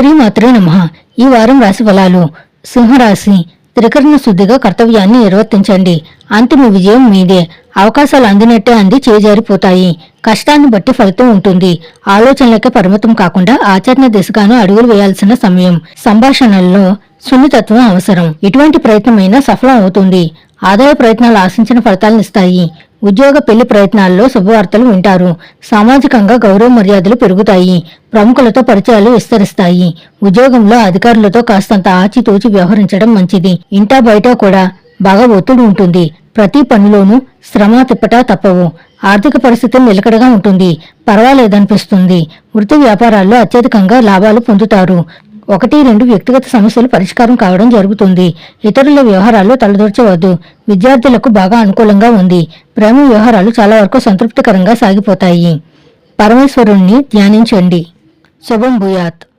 శ్రీమాత్రే నమ. ఈ వారం రాశి ఫలాలు. సింహరాశి త్రికరణ శుద్ధిగా కర్తవ్యాన్ని నిర్వర్తించండి. అంతిమ విజయం మీదే. అవకాశాలు అందినట్టే అంది చేజారిపోతాయి. కష్టాన్ని బట్టి ఫలితం ఉంటుంది. ఆలోచనలకే పరిమితం కాకుండా ఆచరణ దిశగాను అడుగులు వేయాల్సిన సమయం. సంభాషణల్లో సున్నితత్వం అవసరం. ఎటువంటి ప్రయత్నమైనా సఫలం అవుతుంది. ఆదాయ ప్రయత్నాలు ఆశించిన ఫలితాలను ఇస్తాయి. ఉద్యోగ పెళ్ళి ప్రయత్నాల్లో శుభవార్తలు వింటారు. సామాజికంగా గౌరవ మర్యాదలు పెరుగుతాయి. ప్రముఖులతో పరిచయాలు విస్తరిస్తాయి. ఉద్యోగంలో అధికారులతో కాస్తంత ఆచితూచి వ్యవహరించడం మంచిది. ఇంటా బయట కూడా బాగా ఒత్తిడి ఉంటుంది. ప్రతి పనిలోనూ శ్రమ తిప్పట తప్పవు. ఆర్థిక పరిస్థితి నిలకడగా ఉంటుంది. పర్వాలేదనిపిస్తుంది. వృత్తి వ్యాపారాల్లో అత్యధికంగా లాభాలు పొందుతారు. ఒకటి రెండు వ్యక్తిగత సమస్యలు పరిష్కారం కావడం జరుగుతుంది. ఇతరుల వ్యవహారాలు తలదూర్చవద్దు. విద్యార్థులకు బాగా అనుకూలంగా ఉంది. ప్రేమ వ్యవహారాలు చాలా వరకు సంతృప్తికరంగా సాగిపోతాయి. పరమేశ్వరుణ్ణి ధ్యానించండి. శుభం భూయాత్.